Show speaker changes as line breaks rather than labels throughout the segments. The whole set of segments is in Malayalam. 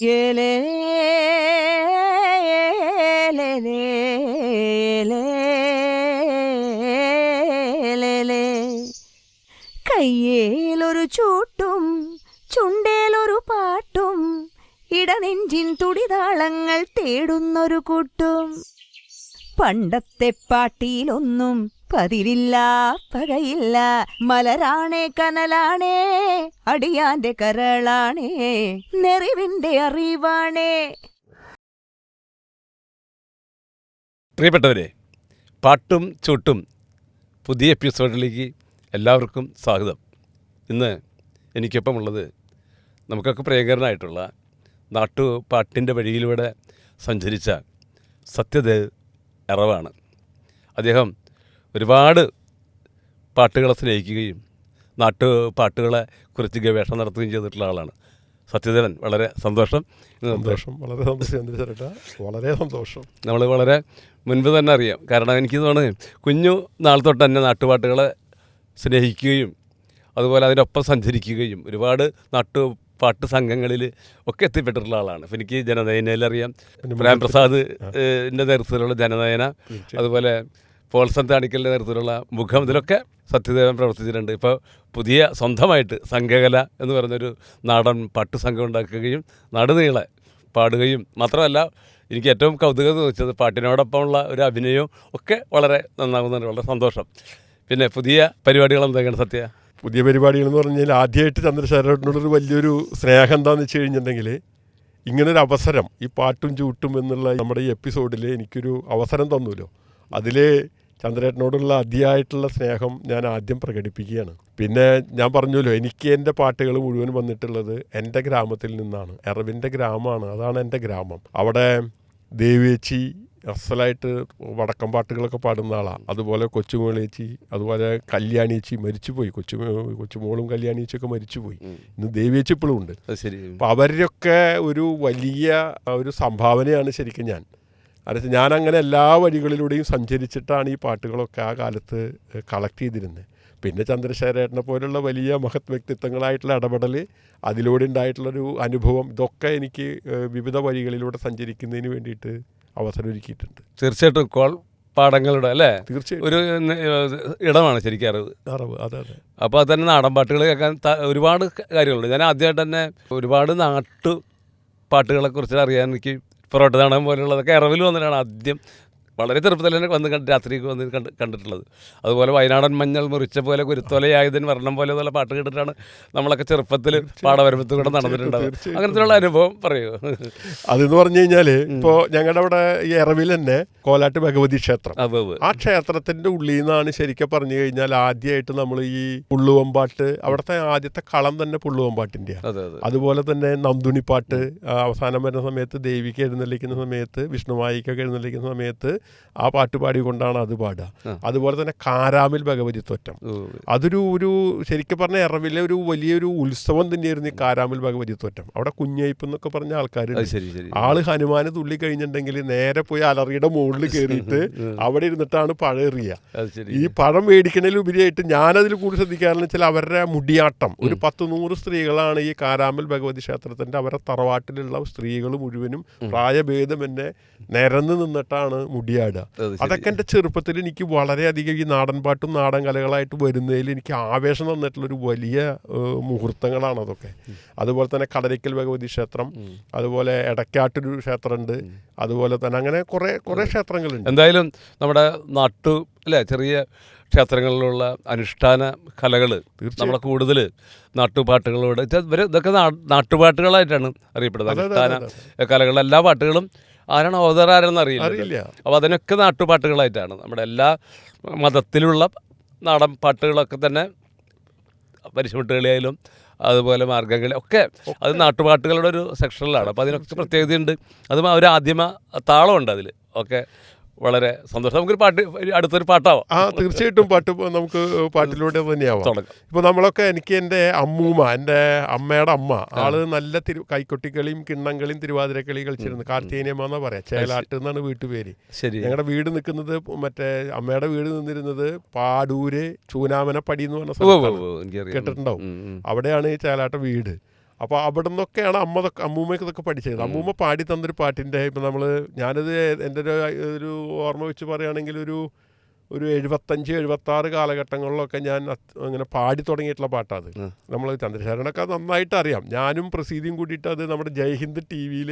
കയ്യേലൊരു ചൂട്ടും ചുണ്ടേലൊരു പാട്ടും ഇടനെഞ്ചിൻ തുടിതാളങ്ങൾ തേടുന്നൊരു കൂട്ടും. പണ്ടത്തെ പാട്ടിയിലൊന്നും പതിരില്ല പകയില്ല മലരാണേ കനലാണേ അടിയാന്റെ കരളാണേ നെറിവിന്റെ അറിവാണേ.
പ്രിയപ്പെട്ടവരെ പാട്ടും ചൂട്ടും പുതിയ എപ്പിസോഡിലേക്ക് എല്ലാവർക്കും സ്വാഗതം. ഇന്ന് എനിക്കൊപ്പം ഉള്ളത് നമുക്കൊക്കെ പ്രിയങ്കരനായിട്ടുള്ള നാട്ടു പാട്ടിന്റെ വഴിയിലൂടെ സഞ്ചരിച്ച സത്യദേവ് എറവാണ്. അദ്ദേഹം ഒരുപാട് പാട്ടുകളെ സ്നേഹിക്കുകയും നാട്ടു പാട്ടുകളെ കുറിച്ച് ഗവേഷണം നടത്തുകയും ചെയ്തിട്ടുള്ള ആളാണ്. സത്യദേവൻ വളരെ സന്തോഷം.
സന്തോഷം. വളരെ സന്തോഷം വളരെ സന്തോഷം.
നമ്മൾ വളരെ മുൻപ് തന്നെ അറിയാം. കാരണം എനിക്ക് തോന്നുന്നത് കുഞ്ഞു നാൾ തൊട്ട് തന്നെ നാട്ടുപാട്ടുകളെ സ്നേഹിക്കുകയും അതുപോലെ അതിനൊപ്പം സഞ്ചരിക്കുകയും ഒരുപാട് നാട്ടു പാട്ട് സംഘങ്ങളിൽ ഒക്കെ എത്തിപ്പെട്ടിട്ടുള്ള ആളാണ്. ഇപ്പം എനിക്ക് ജനനയനയിലറിയാം പ്രേംപ്രസാദ് എന്റെ നേതൃത്വത്തിലുള്ള ജനനയന. അതുപോലെ പോൾസൺ താണിക്കലിന്റെ നേതൃത്വത്തിലുള്ള മുഖം ഇതിലൊക്കെ സത്യദേവൻ പ്രവർത്തിച്ചിട്ടുണ്ട്. ഇപ്പോൾ പുതിയ സ്വന്തമായിട്ട് സംഘകല എന്ന് പറയുന്നൊരു നാടൻ പാട്ട് സംഘം ഉണ്ടാക്കുകയും നടുനീളെ പാടുകയും മാത്രമല്ല എനിക്ക് ഏറ്റവും കൗതുകം തോന്നിച്ചത് പാട്ടിനോടൊപ്പമുള്ള ഒരു അഭിനയവും ഒക്കെ വളരെ നന്നാകുന്നുണ്ട് വളരെ സന്തോഷം. പിന്നെ പുതിയ പരിപാടികൾ എന്തൊക്കെയാണ് സത്യ?
പുതിയ പരിപാടികൾ എന്ന് പറഞ്ഞാൽ ആദ്യമായിട്ട് ചന്ദ്രശേഖരനോടൊരു വലിയൊരു സ്നേഹം എന്താണെന്ന് വെച്ച് കഴിഞ്ഞിട്ടുണ്ടെങ്കിൽ ഇങ്ങനൊരു അവസരം ഈ പാട്ടും ചൂട്ടും എന്നുള്ള നമ്മുടെ ഈ എപ്പിസോഡിൽ എനിക്കൊരു അവസരം തന്നുല്ലോ അതിൽ ചന്ദ്രേട്ടനോടുള്ള അതിയായിട്ടുള്ള സ്നേഹം ഞാൻ ആദ്യം പ്രകടിപ്പിക്കുകയാണ്. പിന്നെ ഞാൻ പറഞ്ഞല്ലോ എനിക്ക് എന്റെ പാട്ടുകൾ മുഴുവൻ വന്നിട്ടുള്ളത് എന്റെ ഗ്രാമത്തിൽ നിന്നാണ്. എറവിന്റെ ഗ്രാമമാണ് അതാണ് എന്റെ ഗ്രാമം. അവിടെ ദേവിയേച്ചി അസലായിട്ട് വടക്കം പാട്ടുകളൊക്കെ പാടുന്ന ആളാണ് അതുപോലെ കൊച്ചുമോളേച്ചി അതുപോലെ കല്യാണിയേച്ചി മരിച്ചുപോയി. കൊച്ചു കൊച്ചുമോളും കല്യാണിയേച്ചിയൊക്കെ മരിച്ചുപോയി. ഇന്ന് ദേവിയേച്ചി ഇപ്പോഴും ഉണ്ട്. അപ്പോൾ അവരൊക്കെ ഒരു വലിയ ഒരു സംഭാവനയാണ് ശരിക്കും ഞാൻ. അതായത് ഞാനങ്ങനെ അങ്ങനെ എല്ലാ വഴികളിലൂടെയും സഞ്ചരിച്ചിട്ടാണ് ഈ പാട്ടുകളൊക്കെ ആ കാലത്ത് കളക്ട് ചെയ്തിരുന്നത് പിന്നെ ചന്ദ്രശേഖരേട്ടനെ പോലുള്ള വലിയ മഹത് വ്യക്തിത്വങ്ങളായിട്ടുള്ള ഇടപെടൽ അതിലൂടെ ഉണ്ടായിട്ടുള്ളൊരു അനുഭവം ഇതൊക്കെ എനിക്ക് വിവിധ വഴികളിലൂടെ സഞ്ചരിക്കുന്നതിന് വേണ്ടിയിട്ട് അവസരം ഒരുക്കിയിട്ടുണ്ട്.
തീർച്ചയായിട്ടും കോൾ പാടങ്ങളുടെ അല്ലേ?
തീർച്ചയായിട്ടും.
ഒരു ഇടമാണ് ശരിക്കും അറിവ്.
അറിവ് അതെ അതെ.
അപ്പോൾ അത് തന്നെ നാടൻ പാട്ടുകൾ കേൾക്കാൻ ഒരുപാട് കാര്യങ്ങളുണ്ട്. ഞാൻ ആദ്യമായിട്ട് തന്നെ ഒരുപാട് നാട്ടു പാട്ടുകളെക്കുറിച്ച് അറിയാൻ എനിക്ക് പൊറോട്ട നാടകം പോലുള്ളതൊക്കെ ഇറവിൽ വന്നിട്ടാണ് ആദ്യം വളരെ ചെറുപ്പത്തിൽ തന്നെ വന്ന് കണ്ട് രാത്രിക്ക് വന്ന് കണ്ട് കണ്ടിട്ടുള്ളത്. അതുപോലെ വയനാടൻ മഞ്ഞൾ മുറിച്ച പോലെ കുരുത്തോലയായതിന് വർണം പോലെ എന്നുള്ള പാട്ട് കേട്ടിട്ടാണ് നമ്മളൊക്കെ ചെറുപ്പത്തിൽ പാടവരമ്പത്ത് കൂടെ നടന്നിട്ടുണ്ടാവും. അങ്ങനത്തെയുള്ള അനുഭവം പറയൂ.
അതെന്ന് പറഞ്ഞു കഴിഞ്ഞാൽ ഇപ്പോൾ ഞങ്ങളുടെ അവിടെ ഈ ഇറവിൽ തന്നെ കോലാട്ട് ഭഗവതി ക്ഷേത്രം. ആ ക്ഷേത്രത്തിന്റെ ഉള്ളിൽ നിന്നാണ് ശരിക്കും പറഞ്ഞു കഴിഞ്ഞാൽ ആദ്യമായിട്ട് നമ്മൾ ഈ പുള്ളുവമ്പാട്ട് അവിടുത്തെ ആദ്യത്തെ കളം തന്നെ പുള്ളുവമ്പാട്ടിന്റെയാണ്
അതെ
അതുപോലെ തന്നെ നന്ദുണിപ്പാട്ട് അവസാനം വരുന്ന സമയത്ത് ദേവിക്ക് എഴുന്നള്ളിക്കുന്ന സമയത്ത് വിഷ്ണുമായിക്കൊക്കെ എഴുന്നള്ളിക്കുന്ന സമയത്ത് ആ പാട്ട് പാടിക്കൊണ്ടാണ് അത് പാടുക. അതുപോലെ തന്നെ കാരാമിൽ ഭഗവതി തോറ്റം. അതൊരു ഒരു ശരിക്കും പറഞ്ഞ എറവിലെ ഒരു വലിയൊരു ഉത്സവം തന്നെയായിരുന്നു ഈ കാരാമിൽ ഭഗവതി തോറ്റം. അവിടെ കുഞ്ഞയ്പ്പ് എന്നൊക്കെ പറഞ്ഞ ആൾക്കാർ ആൾ ഹനുമാന് തുള്ളി കഴിഞ്ഞിട്ടുണ്ടെങ്കിൽ നേരെ പോയി അലറിയുടെ മുകളിൽ കയറിയിട്ട് അവിടെ ഇരുന്നിട്ടാണ് പഴം എറിയുക. ഈ പഴം മേടിക്കണതിലുപരിയായിട്ട് ഞാനതിൽ കൂടുതൽ ശ്രദ്ധിക്കാറെന്ന് വെച്ചാൽ അവരുടെ മുടിയാട്ടം. ഒരു പത്ത് നൂറ് സ്ത്രീകളാണ് ഈ കാരാമൽ ഭഗവതി ക്ഷേത്രത്തിന്റെ അവരുടെ തറവാട്ടിലുള്ള സ്ത്രീകൾ മുഴുവനും പ്രായഭേദം എന്നെ നിരന്ന് നിന്നിട്ടാണ് മുടിയാടുക
അത്
അതൊക്കെ എന്റെ ചെറുപ്പത്തിൽ എനിക്ക് വളരെയധികം ഈ നാടൻ പാട്ടും നാടൻ കലകളായിട്ട് വരുന്നതിൽ എനിക്ക് ആവേശം തന്നിട്ടുള്ളൊരു വലിയ മുഹൂർത്തങ്ങളാണ് അതൊക്കെ. അതുപോലെ തന്നെ കടലിക്കൽ ഭഗവതി ക്ഷേത്രം അതുപോലെ എടക്കാട്ടൊരു ക്ഷേത്രമുണ്ട് അതുപോലെ തന്നെ അങ്ങനെ കുറേ കുറേ ക്ഷേത്രങ്ങളുണ്ട്.
എന്തായാലും നമ്മുടെ നാട്ടു അല്ലേ ചെറിയ ക്ഷേത്രങ്ങളിലുള്ള അനുഷ്ഠാന കലകൾ നമ്മളെ കൂടുതൽ നാട്ടുപാട്ടുകളോട്. ഇത് ഇതൊക്കെ നാട്ടുപാട്ടുകളായിട്ടാണ് അറിയപ്പെടുന്നത്. അനുഷ്ഠാന എല്ലാ പാട്ടുകളും ആരാണ് അവതരാരെന്ന് അറിയില്ല
അറിയില്ല.
അപ്പോൾ അതിനൊക്കെ നാട്ടുപാട്ടുകളായിട്ടാണ്. നമ്മുടെ എല്ലാ മതത്തിലുള്ള നാടൻ പാട്ടുകളൊക്കെ തന്നെ പരിശുമിട്ടുകളിയായാലും അതുപോലെ മാർഗംകളി ഒക്കെ അത് നാട്ടുപാട്ടുകളുടെ ഒരു സെക്ഷനിലാണ് അപ്പോൾ അതിനൊക്കെ പ്രത്യേകതയുണ്ട്. അത് ഒരു ആദ്യമ താളമുണ്ട് അതിൽ ഒക്കെ വളരെ സന്തോഷം. നമുക്കൊരു പാട്ട് അടുത്തൊരു പാട്ടാവാം.
ആ തീർച്ചയായിട്ടും പാട്ട് നമുക്ക് പാട്ടിലൂടെ തന്നെയാവാം
ഇപ്പോൾ
ഇപ്പൊ നമ്മളൊക്കെ എനിക്ക് എന്റെ അമ്മൂമ്മ എന്റെ അമ്മയുടെ അമ്മ ആൾ നല്ല തിരു കൈക്കൊട്ടിക്കളിയും കിണ്ണങ്കളിയും തിരുവാതിരക്കളി കളിച്ചിരുന്നു. കാർത്തികനിയമ്മ എന്നാ പറയാ ചേലാട്ട് എന്നാണ് വീട്ടുപേര്.
ശരി.
ഞങ്ങളുടെ വീട് നിൽക്കുന്നത് മറ്റേ അമ്മയുടെ വീട് നിന്നിരുന്നത് പാടൂര് ചൂനാമനപ്പടി എന്ന് പറഞ്ഞ
എനിക്കറിയാം.
കേട്ടിട്ടുണ്ടാവും. അവിടെയാണ് ഈ ചേലാട്ട വീട്. അപ്പോൾ അവിടെ നിന്നൊക്കെയാണ് അമ്മ അമ്മൂമ്മയ്ക്ക് ഇതൊക്കെ പഠിച്ചത്. അമ്മൂമ്മ പാടി തന്നൊരു പാട്ടിന്റെ ഇപ്പം നമ്മൾ ഞാനത് എന്റെ ഒരു ഒരു ഓർമ്മ വെച്ച് പറയുകയാണെങ്കിൽ ഒരു ഒരു എഴുപത്തഞ്ച് എഴുപത്താറ് കാലഘട്ടങ്ങളിലൊക്കെ ഞാൻ അങ്ങനെ പാടി തുടങ്ങിയിട്ടുള്ള പാട്ടാണ്. നമ്മൾ ചന്ദ്രശേഖരനൊക്കെ നന്നായിട്ട് അറിയാം. ഞാനും പ്രസീതിയും കൂടിയിട്ട് അത് നമ്മുടെ ജയ്ഹിന്ദ് ടി വിയിൽ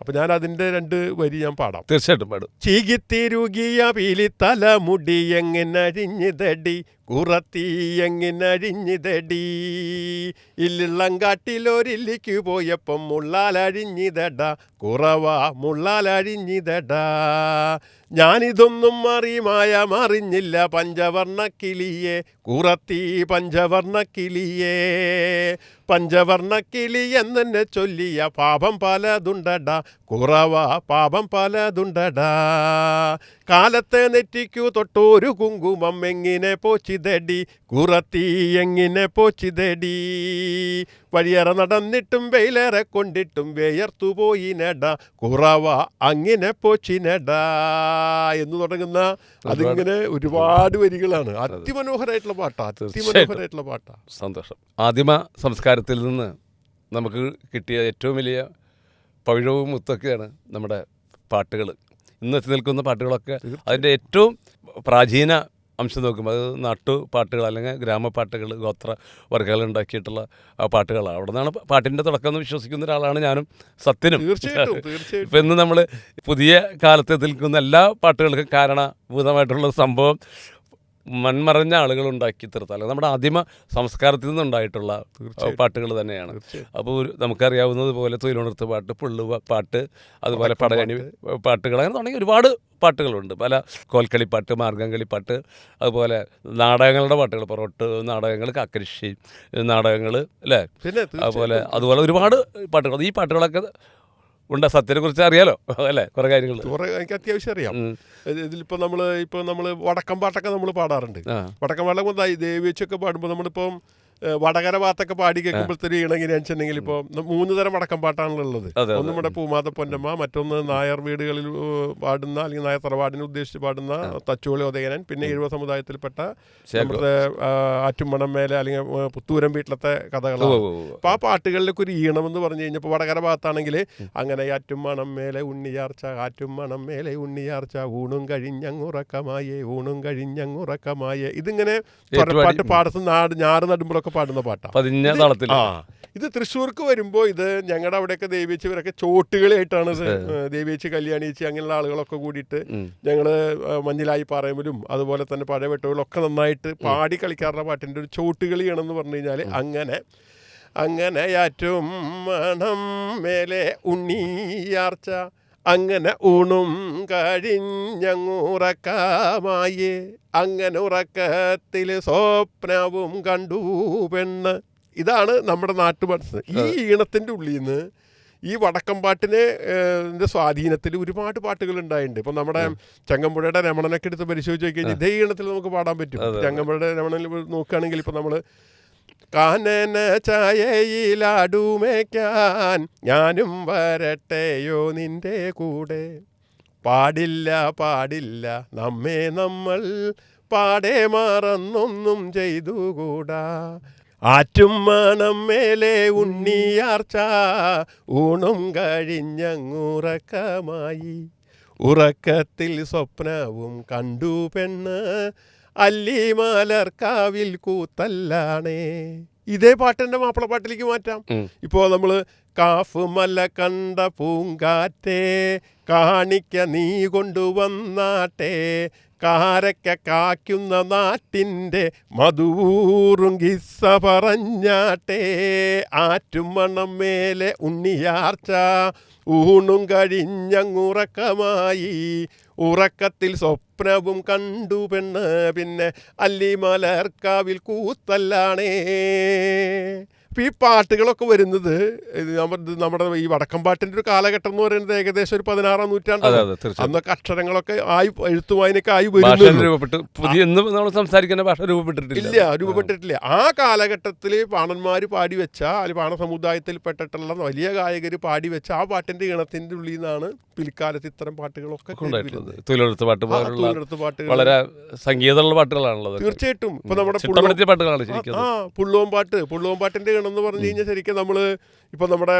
അപ്പൊ ഞാൻ അതിന്റെ രണ്ട് വരി ഞാൻ പാടാം.
തീർച്ചയായിട്ടും പാടും.
ചികിത്തിരുകിയ പീലിത്തല മുടി എങ്ങനഴിഞ്ഞിതടി കുറത്തി എങ്ങിനഴിഞ്ഞിതടി. ഇല്ലിള്ളങ്കാട്ടിലൊരില്ലിക്ക് പോയപ്പം മുള്ളാലഴിഞ്ഞിതട കുറവ മുള്ളാലഴിഞ്ഞിതടാ. ഞാനിതൊന്നും അറിമായ മറിഞ്ഞില്ല പഞ്ചവർണ കിളിയെ കുറത്തി പഞ്ചവർണ കിളിയേ പഞ്ചവർണ കിളി എന്നെ ചൊല്ലിയ പാപം പലതുണ്ടടാ കുറവ പാപം പലതുണ്ടടാ. കാലത്തെ നെറ്റിക്കു തൊട്ടൊരു കുങ്കുമം എങ്ങിനെ പോച്ചിതടി കുറത്തി എങ്ങിനെ പോച്ചിതടി. വഴിയറ നടന്നിട്ടും വെയിലേറെ കൊണ്ടിട്ടും വേയർത്തു പോയിനട കുറവ അങ്ങനെ പോച്ചിനട എന്ന് തുടങ്ങുന്ന അതിങ്ങനെ ഒരുപാട് വരികളാണ്. അതിമനോഹരമായിട്ടുള്ള പാട്ടാ അതിമനോഹരമായിട്ടുള്ള പാട്ടാ.
സന്തോഷം. ആദിമ സംസ്കാരത്തിൽ നിന്ന് നമുക്ക് കിട്ടിയ ഏറ്റവും വലിയ പവിഴവും മുത്തൊക്കെയാണ് നമ്മുടെ പാട്ടുകൾ ഇന്ന് എത്തി നിൽക്കുന്ന പാട്ടുകളൊക്കെ അതിന്റെ ഏറ്റവും പ്രാചീന അംശം നോക്കുമ്പോൾ അത് നാട്ടു പാട്ടുകൾ അല്ലെങ്കിൽ ഗ്രാമപ്പാട്ടുകൾ ഗോത്ര വർഗങ്ങൾ ഉണ്ടാക്കിയിട്ടുള്ള പാട്ടുകളാണ്. അവിടെ നിന്നാണ് പാട്ടിന്റെ തുടക്കം എന്ന് വിശ്വസിക്കുന്ന ഒരാളാണ് ഞാനും സത്യനും.
തീർച്ചയായിട്ടും തീർച്ചയായിട്ടും.
ഇപ്പം ഇന്ന് നമ്മൾ പുതിയ കാലത്ത് നിൽക്കുന്ന എല്ലാ പാട്ടുകൾക്കും കാരണഭൂതമായിട്ടുള്ള സംഭവം മൺമറഞ്ഞ ആളുകൾ ഉണ്ടാക്കി തീർത്ത അല്ലെങ്കിൽ നമ്മുടെ ആദിമ സംസ്കാരത്തിൽ നിന്നുണ്ടായിട്ടുള്ള. പാട്ടുകൾ തന്നെയാണ്. അപ്പോൾ ഒരു നമുക്കറിയാവുന്നത് പോലെ തൊഴിലുണർത്ത് പാട്ട് പുള്ളു പാട്ട് അതുപോലെ പടയണി പാട്ടുകൾ അങ്ങനെ തുടങ്ങി ഒരുപാട് പാട്ടുകളുണ്ട്. പല കോൽക്കളിപ്പാട്ട് മാർഗംകളിപ്പാട്ട് അതുപോലെ നാടകങ്ങളുടെ പാട്ടുകൾ പൊറോട്ട് നാടകങ്ങൾ കാക്കരിശി നാടകങ്ങൾ അല്ലേ? അതുപോലെ അതുപോലെ ഒരുപാട് പാട്ടുകൾ. ഈ പാട്ടുകളൊക്കെ ഉണ്ട് സത്യനെ കുറിച്ച് അറിയാലോ? അല്ലേ? കുറെ കാര്യങ്ങൾ
കുറെ എനിക്ക് അത്യാവശ്യം അറിയാം. ഇതിലിപ്പോ നമ്മൾ ഇപ്പൊ നമ്മൾ വടക്കം പാട്ടൊക്കെ നമ്മൾ പാടാറുണ്ട്. വടക്കം പാട്ടൊക്കെ ദേവി വെച്ചൊക്കെ പാടുമ്പോൾ നമ്മളിപ്പം വടകര ഭാഗത്തൊക്കെ പാടി കേൾക്കുമ്പോഴത്തേക്ക് ഇണങ്ങിനെയാണെന്ന് വെച്ചിട്ടുണ്ടെങ്കിൽ ഇപ്പോൾ മൂന്ന് തരം വടക്കം പാട്ടാണല്ലോ ഉള്ളത്. ഒന്ന് നമ്മുടെ പൂമാത പൊന്നമ്മ മറ്റൊന്ന് നായർ വീടുകളിൽ പാടുന്ന അല്ലെങ്കിൽ നായർ തറവാടിനെ ഉദ്ദേശിച്ച് പാടുന്ന തച്ചോളി ഉദയനൻ പിന്നെ എഴുപ സമുദായത്തിൽപ്പെട്ട നമ്മുടെ ആറ്റുമണമേലെ ആറ്റുമണം മേലെ അല്ലെങ്കിൽ പുത്തൂരം വീട്ടിലത്തെ കഥകളാണ്.
ഉവ്വ് ഉവ്വ് ഉവ്വ്.
അപ്പൊ ആ പാട്ടുകളിലൊക്കെ ഒരു ഈണം എന്ന് പറഞ്ഞു കഴിഞ്ഞപ്പോൾ വടകര ഭാഗത്താണെങ്കിൽ അങ്ങനെ ആറ്റുമണം മേലെ ഉണ്ണിയാർച്ച ആറ്റുമണം മേലെ ഉണ്ണിയാർച്ച ഊണും കഴിഞ്ഞങ്ങുറക്കമായേ ഊണും കഴിഞ്ഞങ്ങുറക്കമായേ ഇതിങ്ങനെ. പാട്ട് പാടത്ത് നാട് ഞാറ് നടുമ്പോഴൊക്കെ പാടുന്ന പാട്ടാണ്
പതിഞ്ഞ താളത്തിൽ
ആ ഇത് തൃശ്ശൂർക്ക് വരുമ്പോൾ ഇത് ഞങ്ങളുടെ അവിടെയൊക്കെ ദേവിയച്ചവരൊക്കെ ചോട്ടുകളിയായിട്ടാണ് ഇത് ദേവിയച്ച് കല്യാണിച്ച് അങ്ങനെയുള്ള ആളുകളൊക്കെ കൂടിയിട്ട്. ഞങ്ങൾ മഞ്ഞിലായി പറയുമ്പോഴും അതുപോലെ തന്നെ പഴയ വെട്ടുകളൊക്കെ നന്നായിട്ട് പാടി കളിക്കാറുള്ള പാട്ടിന്റെ ഒരു ചോട്ടുകളിയാണെന്ന് പറഞ്ഞു കഴിഞ്ഞാൽ അങ്ങനെ അങ്ങനെ ആറ്റും മണം മേലെ ഉണ്ണിയാർച്ച അങ്ങനെ ഊണും കഴിഞ്ഞങ്ങുറക്കമായി. അങ്ങനെ ഉറക്കത്തിൽ സ്വപ്നവും കണ്ടു പെണ്ണ്. ഇതാണ് നമ്മുടെ നാട്ടുപാട്ട് ഈ ഈണത്തിന്റെ ഉള്ളിൽ നിന്ന് ഈ വടക്കം പാട്ടിന് ന്റെ സ്വാധീനത്തിൽ ഒരുപാട് പാട്ടുകൾ ഉണ്ടായിട്ടുണ്ട്. ഇപ്പം നമ്മുടെ ചങ്ങമ്പുഴയുടെ രമണനൊക്കെ എടുത്ത് പരിശോധിച്ച് നോക്കി കഴിഞ്ഞാൽ ഇതേ ഈണത്തിൽ നമുക്ക് പാടാൻ പറ്റും. ചങ്ങമ്പുഴയുടെ രമണനിൽ നോക്കുകയാണെങ്കിൽ ഇപ്പം നമ്മൾ കാനന ചായയിലാടുമേക്കാൻ ഞാനും വരട്ടെയോ നിന്റെ കൂടെ? പാടില്ല പാടില്ല നമ്മെ നമ്മൾ പാടെ മറന്നൊന്നും ചെയ്തുകൂടാ. ആറ്റും മണം മേലെ ഉണ്ണിയാർച്ച ഊണും കഴിഞ്ഞങ്ങുറക്കമായി. ഉറക്കത്തിൽ സ്വപ്നവും കണ്ടു പെണ്ണ് അല്ലിമലർക്കാവിൽ കൂത്തല്ലാണേ. ഇതേ പാട്ടെന്റെ മാപ്പിളപ്പാട്ടിലേക്ക് മാറ്റാം.
ഇപ്പോ
ഇപ്പോൾ നമ്മൾ കാഫ് മല കണ്ട പൂങ്കാറ്റേ കാണിക്ക നീ കൊണ്ടുവന്നാട്ടെ കാരക്ക കാക്കുന്ന നാട്ടിന്റെ മധൂറും ഗിസ്സ പറഞ്ഞാട്ടെ. ആറ്റും മണം മേലെ ഉണ്ണിയാർച്ച ഊണും കഴിഞ്ഞങ്ങുറക്കമായി ഉറക്കത്തിൽ സ്വപ്നവും കണ്ടു പെണ്ണ് പിന്നെ അല്ലിമലർക്കാവിൽ കൂത്തല്ലാണേ. അപ്പം ഈ പാട്ടുകളൊക്കെ വരുന്നത് നമ്മുടെ ഈ വടക്കം പാട്ടിന്റെ ഒരു കാലഘട്ടം എന്ന് പറയുന്നത് ഏകദേശം ഒരു പതിനാറാം
നൂറ്റാണ്ട്
അന്നൊക്കെ അക്ഷരങ്ങളൊക്കെ ആയി എഴുത്തു വായനയൊക്കെ ആയി
വരുന്നത് സംസാരിക്കുന്ന ഭാഷ രൂപപ്പെട്ടിട്ടില്ല.
ഇല്ല രൂപപ്പെട്ടിട്ടില്ല. ആ കാലഘട്ടത്തിൽ പാണന്മാർ പാടി വെച്ച അല്ലെങ്കിൽ പാണ സമുദായത്തിൽ പെട്ടിട്ടുള്ള വലിയ ഗായകർ പാടി വെച്ച ആ പാട്ടിന്റെ ഈണത്തിന്റെ ഉള്ളിൽ നിന്നാണ് പിൽക്കാലത്ത് ഇത്തരം പാട്ടുകളൊക്കെ
തൊഴിലെടുത്ത് പാട്ട്
തൊഴിലെടുത്ത പാട്ടുകൾ.
വളരെ സംഗീതമുള്ള പാട്ടുകളാണല്ലോ
തീർച്ചയായിട്ടും. ഇപ്പൊ നമ്മുടെ
പാട്ടുകളാണ്
ആ പുള്ളുവൻ പാട്ട്. പുള്ളുവൻ ഈണം എന്ന് പറഞ്ഞു കഴിഞ്ഞാൽ ശരിക്കും നമ്മൾ ഇപ്പൊ നമ്മുടെ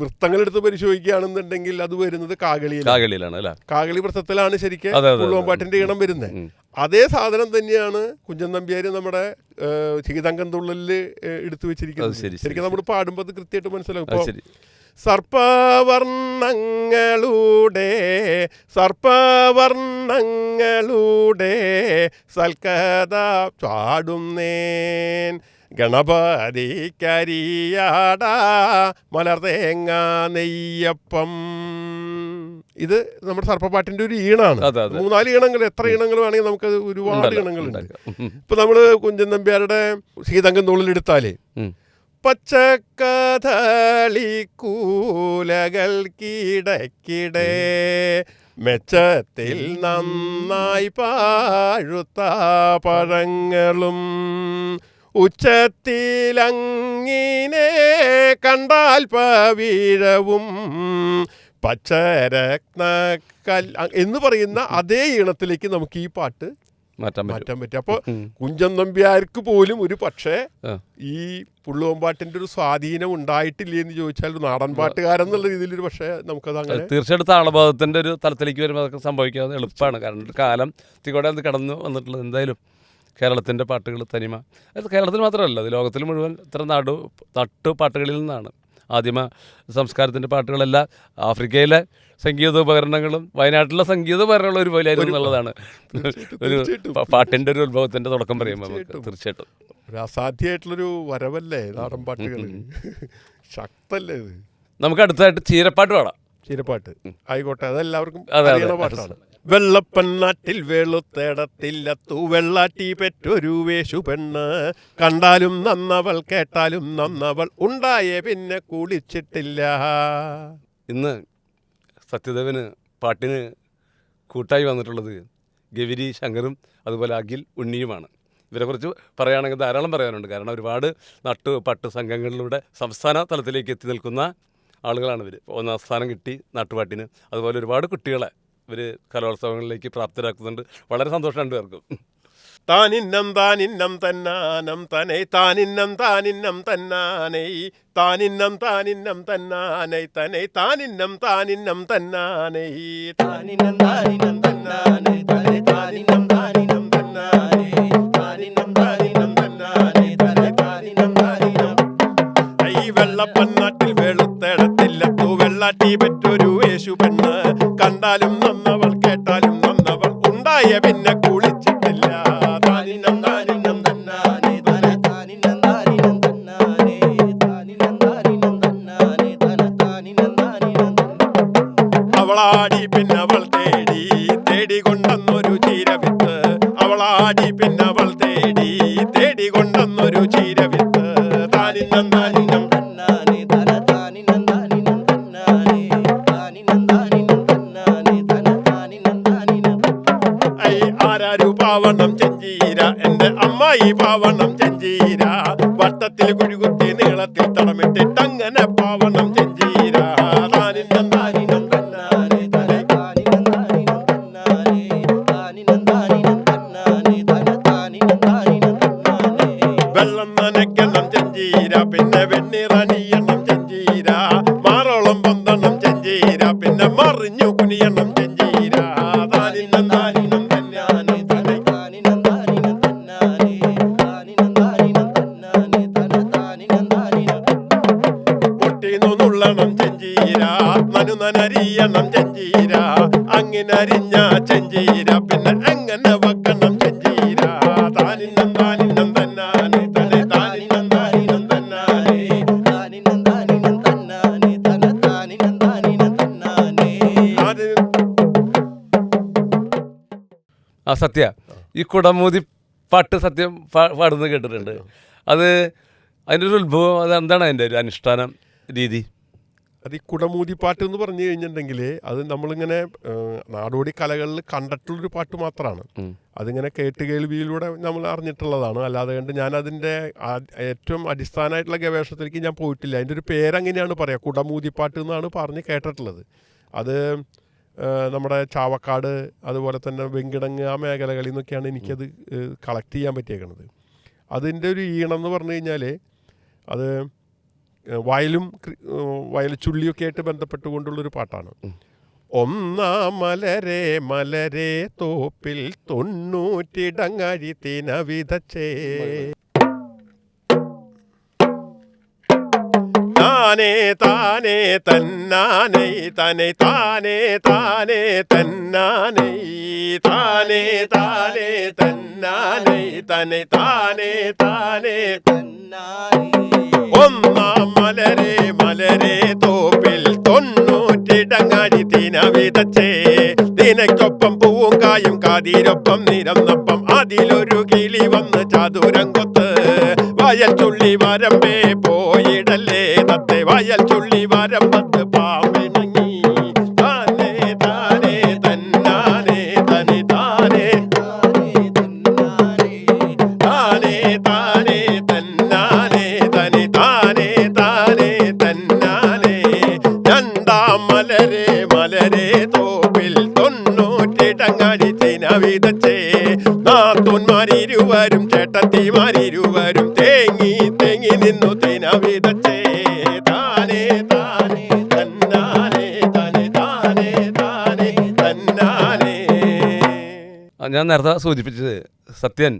വൃത്തങ്ങളെടുത്ത് പരിശോധിക്കുകയാണെന്നുണ്ടെങ്കിൽ അത് വരുന്നത് കാകളിയിലാണ്. കാകളി വൃത്തത്തിലാണ് ശരിക്കും പുള്ളുവമ്പാട്ടിന്റെ ഈണം വരുന്നത്. അതേ സാധനം തന്നെയാണ് കുഞ്ചൻ നമ്പ്യാര് നമ്മുടെ ചീതങ്കം തുള്ളലിൽ എടുത്തു വെച്ചിരിക്കുന്നത്.
ശരി, ശരി,
ശരിക്കും നമ്മൾ പാടുമ്പോൾ അത് കൃത്യമായിട്ട് മനസ്സിലാവും.
ശരി.
സർപ്പവർണങ്ങളുടെ സർപ്പവർണങ്ങളുടെ സൽക്കഥ ചാടുന്നേൻ ഗണപതിക്കരിയാടാ മലർതേങ്ങ നെയ്യപ്പം. ഇത് നമ്മുടെ സർപ്പപ്പാട്ടിന്റെ ഒരു ഈണാണ്. മൂന്നാൽ ഈണങ്ങൾ എത്ര ഈണങ്ങൾ വേണമെങ്കിൽ നമുക്ക് ഒരുപാട് ഈണങ്ങളുണ്ട്. ഇപ്പൊ നമ്മൾ കുഞ്ചൻ നമ്പ്യാരുടെ സീതങ്കം പച്ചക്കഥളി
കൂലകൾ
പച്ചക്കഥളിക്കൂലകൾക്കിടക്കിടെ മെച്ചത്തിൽ നന്നായി പാഴുത്ത പഴങ്ങളും ഉച്ചത്തിലങ്ങിനെ കണ്ടാൽ പവിഴവും. പച്ചരത്ന കൽ എന്ന് പറയുന്ന അതേ ഈണത്തിലേക്ക് നമുക്ക് ഈ പാട്ട്
മാറ്റാൻ
മാറ്റാൻ പറ്റും. അപ്പോൾ
ഉം.
കുഞ്ചൻ നമ്പ്യാർക്ക് പോലും ഒരു പക്ഷേ. ഈ പുള്ളുവമ്പാട്ടിന്റെ ഒരു സ്വാധീനം ഉണ്ടായിട്ടില്ലേ എന്ന് ചോദിച്ചാൽ ഒരു നാടൻ പാട്ടുകാരൻ എന്നുള്ള രീതിയിൽ ഒരു പക്ഷേ നമുക്കത് അങ്ങനെ
തീർച്ചയായിട്ടും താളബോധത്തിന്റെ ഒരു തലത്തിലേക്ക് വരുമ്പോൾ അതൊക്കെ സംഭവിക്കാതെ എളുപ്പമാണ്. കാരണം കാലം തികോടെ അത് കടന്നു വന്നിട്ടുള്ളത്. എന്തായാലും കേരളത്തിന്റെ പാട്ടുകൾ തനിമ. അത് കേരളത്തിൽ മാത്രമല്ല അത് ലോകത്തിൽ മുഴുവൻ ഇത്ര നാടു തട്ടു പാട്ടുകളിൽ നിന്നാണ്. ആദിമ സംസ്കാരത്തിന്റെ പാട്ടുകളെല്ലാം ആഫ്രിക്കയിലെ സംഗീത ഉപകരണങ്ങളും വയനാട്ടിലെ സംഗീത ഉപകരണങ്ങളും ഒരു പോലെയായിരുന്നു എന്നുള്ളതാണ് ഒരു. പാട്ടിന്റെ ഒരു ഉത്ഭവത്തിന്റെ തുടക്കം പറയുമ്പോൾ നമുക്ക്
തീർച്ചയായിട്ടും. ഒരു അസാധ്യമായിട്ടുള്ളൊരു വരവല്ലേ നാടൻ പാട്ടുകൾ? ശക്തല്ലേ ഇത്.
നമുക്ക് അടുത്തായിട്ട് ചീരപ്പാട്ട് പാടാം.
ചീരപ്പാട്ട്. ആയിക്കോട്ടെ അതെല്ലാവർക്കും
അതെ, അതെ.
പാട്ടാണ്. വെള്ളപ്പൻ നാട്ടിൽ വെളുത്തേടത്തില്ല. വെള്ളാട്ടി പെറ്റൊരു വേഷു പെണ്ണ്. കണ്ടാലും നന്നവൾ കേട്ടാലും നന്നവൾ. ഉണ്ടായേ പിന്നെ കുളിച്ചിട്ടില്ല.
ഇന്ന് സത്യദേവന് പാട്ടിന് കൂട്ടായി വന്നിട്ടുള്ളത് ഗവിരി ശങ്കറും അതുപോലെ അഖിൽ ഉണ്ണിയുമാണ്. ഇവരെക്കുറിച്ച് പറയുകയാണെങ്കിൽ ധാരാളം പറയാനുണ്ട്. കാരണം ഒരുപാട് നട്ടു പട്ട് സംഘങ്ങളിലൂടെ സംസ്ഥാന തലത്തിലേക്ക് എത്തി നിൽക്കുന്ന ആളുകളാണ് ഇവർ ഒന്നാം സ്ഥാനം കിട്ടി നാട്ടുപാട്ടിന്. അതുപോലെ ഒരുപാട് കുട്ടികളെ ഇവർ കലോത്സവങ്ങളിലേക്ക് പ്രാപ്തരാക്കുന്നുണ്ട്. വളരെ സന്തോഷം രണ്ടുപേർക്കും.
താനിന്നം താനിന്നം തന്നാനം തനൈ താനിന്നം താനിന്നം തന്നാനൈ താനിന്നം താനിന്നം തന്നാനൈ തനൈ താനിന്നം താനിന്നം തന്നാനൈ. താനിന്നം താനിന്നം തന്നാനൈ തനൈ താനിന്നം താനിന്നം തന്നാനൈ താനിന്നം താനിന്നം തന്നാനൈ തനൈ താനിന്നം താനിന്നം. ഈ വെള്ളപ്പന്നാട്ടിൽ വെളുത്തെടത്തില്ല. തൂ വെള്ളാട്ടി പറ്റൊരു യേശു പെണ്ണ് കണ്ടാലും നന്നവൾ പിന്നെ കുളിച്ചിട്ടില്ല. താനിനം താനിനം തന്നാനെ തന താനിനം താനിനം തന്നാനെ താനിനം താനിനം തന്നാനെ തന താനിനം അവളാടി പിന്നെ
அடியன் സത്യ. ഈ കുടമൂതി പാട്ട് സത്യം പാടുന്നത് കേട്ടിട്ടുണ്ട്. അത് അതിന്റെ ഒരു ഉത്ഭവം അത് എന്താണ് അതിന്റെ ഒരു അനുഷ്ഠാനം രീതി?
അത് ഈ കുടമൂതി പാട്ട് എന്ന് പറഞ്ഞു കഴിഞ്ഞിട്ടുണ്ടെങ്കിൽ അത് നമ്മളിങ്ങനെ നാടോടി കലകളിൽ കണ്ടിട്ടുള്ളൊരു പാട്ട് മാത്രമാണ്. അതിങ്ങനെ കേട്ട് കേൾവിയിലൂടെ നമ്മൾ അറിഞ്ഞിട്ടുള്ളതാണ്. അല്ലാതെ കണ്ട് ഞാൻ അതിന്റെ ഏറ്റവും അടിസ്ഥാനമായിട്ടുള്ള ഗവേഷണത്തിലേക്ക് ഞാൻ പോയിട്ടില്ല. അതിന്റെ ഒരു പേരങ്ങനെയാണ് പറയുക കുടമൂതിപ്പാട്ട് എന്നാണ് പറഞ്ഞ് കേട്ടിട്ടുള്ളത്. അത് നമ്മുടെ ചാവക്കാട് അതുപോലെ തന്നെ വെങ്കിടങ്ങ് ആ മേഖലകളിൽ നിന്നൊക്കെയാണ് എനിക്കത് കളക്ട് ചെയ്യാൻ പറ്റിയേക്കണത്. അതിന്റെ ഒരു ഈണം എന്ന് പറഞ്ഞു കഴിഞ്ഞാൽ അത് വയലും കൃ- ഏഹ് വയൽ ചുള്ളിയൊക്കെ ആയിട്ട് ബന്ധപ്പെട്ടുകൊണ്ടുള്ളൊരു പാട്ടാണ്. ഒന്നാം മലരെ മലരെ തോപ്പിൽ തൊണ്ണൂറ്റിടങ്ങഴി തിന വിതച്ചേ. താനേ താനേ തന്നാനേ തനെ താനേ താനേ തന്നാനേ താനേ താനേ തന്നാനേ തനെ താനേ താനേ ഒന്നാം മലരെ മലരെ തോപ്പിൽ തൊണ്ണൂറ്റിടങ്ങാടി തിന വിതച്ചേ. തിനയ്ക്കൊപ്പം പൂവും കായും കാതിരൊപ്പം നിരന്നപ്പം അതിലൊരു കിളി വന്ന് ചതുരം കൊത്ത് വയൽ ചുള്ളി വരമ്പേ വയൽ ചുള്ളി വരമ്പത്ത് പാവിണങ്ങി. താനേ താനേ തന്നാനേ തനി താനേ. താനേ താനേ തന്നാനേ തനി താനേ താനേ തന്നാനേ. രണ്ടാം മലരെ മലരെ തോപ്പിൽ തൊണ്ണൂറ്റിടങ്ങാടി തിന വിതച്ചേ നാത്തൂന്മാരിരുവരും ചേട്ടത്തിമാരിരുവരും
നേരത്തെ സൂചിപ്പിച്ചത് സത്യൻ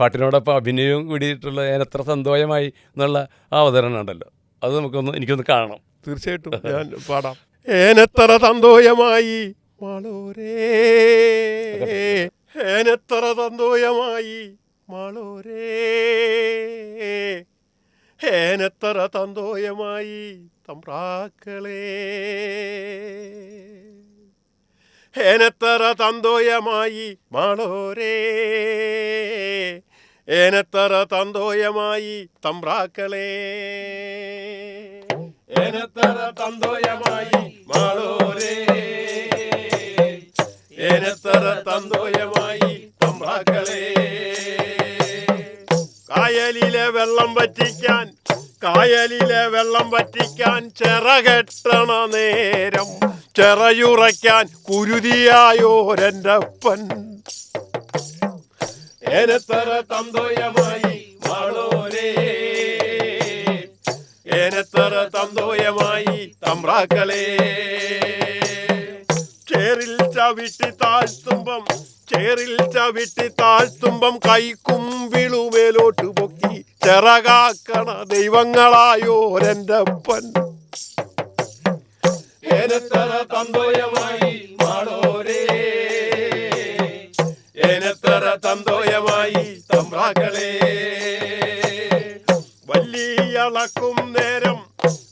പാട്ടിനോടൊപ്പം അഭിനയവും കൂടിയിട്ടുള്ള എത്ര സന്തോഷമായി എന്നുള്ള ആ അവതരണം ഉണ്ടല്ലോ. അത് നമുക്കൊന്ന് എനിക്കൊന്ന് കാണണം.
തീർച്ചയായിട്ടും ഞാൻ പാടാം. ഏനെത്ര സന്തോഷമായി മാളോരേ ഏനെത്ര സന്തോഷമായി മാളോരേ ഏനത്തറ സന്തോഷമായി തമ്പ്രാക്കളേ. ഏനത്തറ തന്തോയമായി മാളോരേ. ഏനത്തറ തന്തോയമായി തമ്പ്രാക്കളേ. ഏനത്തറ തന്തോയമായി മാളോരേ. ഏനത്തറ തന്തോയമായി തമ്പ്രാക്കളേ. കായലിലെ വെള്ളം വറ്റിക്കാൻ കായലിലെ വെള്ളം വറ്റിക്കാൻ ചിറകെട്ടണ നേരം ചിറയുറയ്ക്കാൻ കുരുതിയായോരെന്റെ അപ്പൻ ഏനത്തറ തന്തോയമായി മാളോരേ ഏനത്തറ തന്തോയമായി തമ്പ്രാക്കളേ. ചേറിൽ ചവിട്ടി താഴ്ത്തുമ്പം ചേറിൽ ചവിട്ടി താഴ്ത്തുമ്പം കൈക്കുമ്പിളുമേലോട്ട് പൊക്കി ചിറകാക്കണ ദൈവങ്ങളായോരെന്റെ അപ്പൻ ഏനത്തറ തന്തോയമായി മാളോരേ ഏനത്തറ തന്തോയമായി തമ്പ്രാക്കളേ? വല്ലിയളക്കും നേരം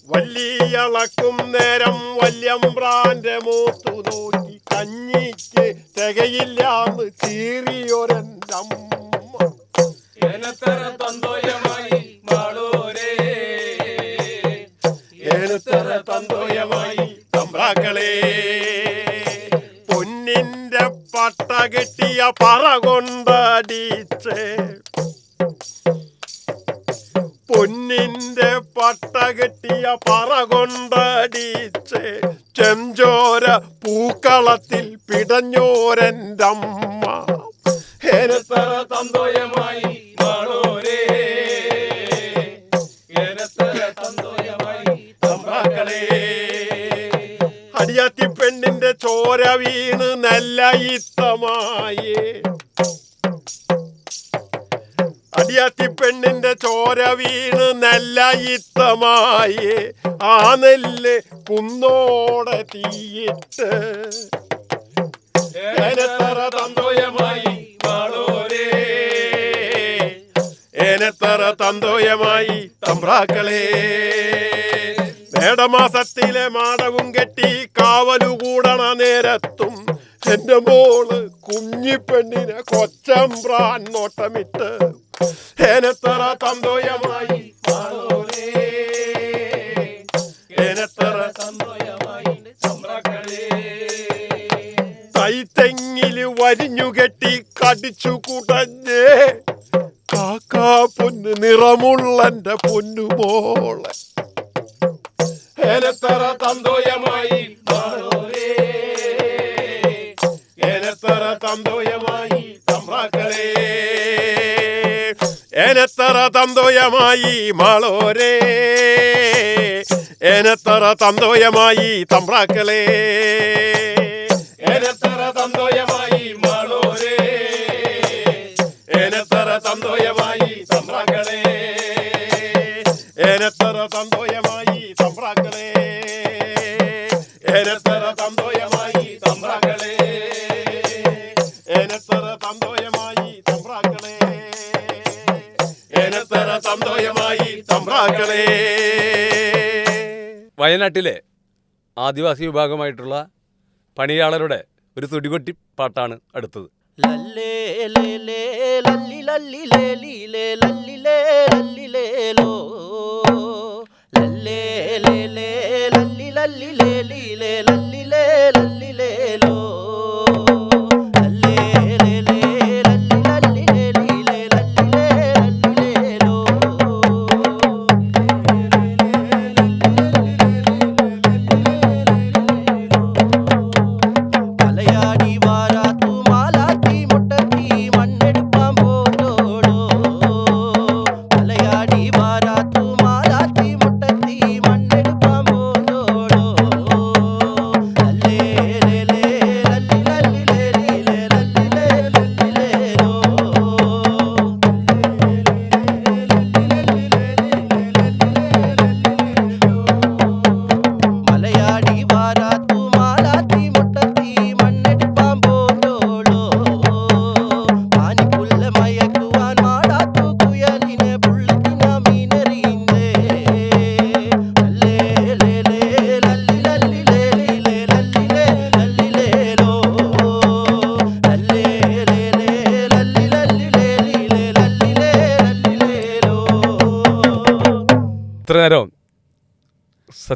വല്ലിയളക്കും നേരം വല്യമ്പ്രാന്റെ മൂത്തു നോക്കി കഞ്ഞിക്ക് തികയില്ലാന്ന് ചീറിയൊരെന്റെ അമ്മ
തന്തോയമായി
പട്ട കെട്ടിയ പറ കൊണ്ടടിച്ചേ പൊന്നിന്റെ പട്ട കെട്ടിയ പറ കൊണ്ടടിച്ചേ ചെഞ്ചോര പൂക്കളത്തിൽ പിടഞ്ഞോരന്റെ അമ്മ തന്തോയമായി അടിയാത്തി പെണ്ണിന്റെ ചോര വീണ് നല്ല ഇത്തമായേ അടിയാത്തി പെണ്ണിന്റെ ചോര വീണ് നല്ല ഇത്തമായേ ആ നെല്ല് കുന്നോടെ തീയിട്ട്. ഏനത്തറ തന്തോയമായി ഏനത്തറ തന്തോയമായി തമ്പ്രാക്കളേ. മേടമാസത്തിലെ മാടവും കെട്ടി കാവലു കൂടണ നേരത്തും എന്റെ മോൾ കുഞ്ഞിപ്പെണ്ണിനെ കൊച്ചം കൊച്ചമ്പ്രാൻ നോട്ടമിട്ട് ഏനത്തറ തന്തോയമായി മാളോരേ ഏനത്തറ തന്തോയമായി തമ്പ്രാക്കളേ വരിഞ്ഞു കെട്ടി കടിച്ചു കുടഞ്ഞേ. കാക്കാ പൊന്ന് നിറമുള്ളന്റെ പൊന്നുമോളെ. ഏനത്തറ തന്തോയമായി മാളോരേ ഏനത്തറ തന്തോയമായി തമ്പ്രാക്കളേ. ഏനത്തറ തന്തോയമായി മാളോരേ. ഏനത്തറ തന്തോയമായി തമ്പ്രാക്കളെ. ഏനത്തറ തന്തോയമായി മാളോരേ. ഏനത്തറ തന്തോയമായി തമ്പ്രാക്കളെ. ഏനത്തറ തന്തോയമായി തമ്പ്രാക്കളെ ഏനത്തറ തന്തോയമായി തമ്പ്രാക്കളെ ഏനത്തറ തന്തോയമായി തമ്പ്രാക്കളെ ഏനത്തറ തന്തോയമായി തമ്പ്രാക്കളെ.
വയനാട്ടിലെ ആദിവാസി വിഭാഗമായിട്ടുള്ള പണിയാളരുടെ ഒരു തുടികൊട്ടി പാട്ടാണ് അടുത്തത്.
ലല്ലേ ലല്ലേ ലല്ലി ലല്ലി ലല്ലി ലല്ലി ലല്ലി లల్లే లే లల్లి లల్లి
లే లల్లి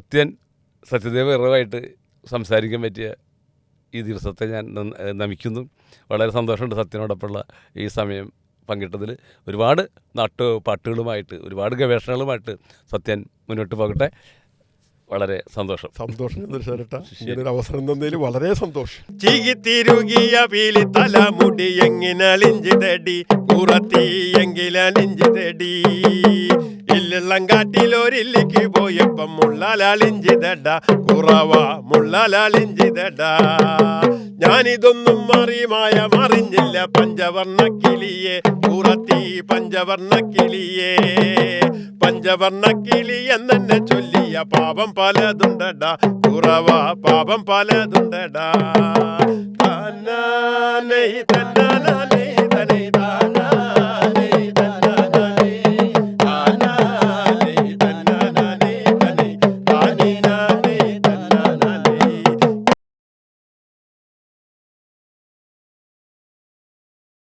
സത്യൻ സത്യദേവ് ഇറവായിട്ട് സംസാരിക്കാൻ പറ്റിയ ഈ ദിവസത്തെ ഞാൻ നമിക്കുന്നു. വളരെ സന്തോഷമുണ്ട് സത്യനോടൊപ്പമുള്ള ഈ സമയം പങ്കിട്ടതിൽ. ഒരുപാട് നാട്ടു പാട്ടുകളുമായിട്ട് ഒരുപാട് ഗവേഷണങ്ങളുമായിട്ട് സത്യൻ മുന്നോട്ട് പോകട്ടെ. വളരെ സന്തോഷം.
സന്തോഷം ഒരു അവസരം തന്നതിൽ വളരെ സന്തോഷം. ചീകിത്തിരുകിയ പീലി തലമുടി എങ്ങിനളിഞ്ചിതടി കുറത്തി എങ്കിലളിഞ്ചിതടി ഇല്ലിള്ളം കാട്ടിലൊരില്ലിക്ക് പോയപ്പം മുള്ളലാളിഞ്ചിതട. കുറവ മുള്ളലാളിഞ്ചിതട. ഞാനിതൊന്നും അറിമായ മറിഞ്ഞില്ല. പഞ്ചവർണ കിളിയെ കുറത്തി പഞ്ചവർണ കിളിയെ. പഞ്ചവർണ കിളി എന്നെ ചൊല്ലിയ പാപം പലതുണ്ടട. കുറവ പാപം പലതുണ്ടട. തന്നെ തന്നെ തന്നാനേ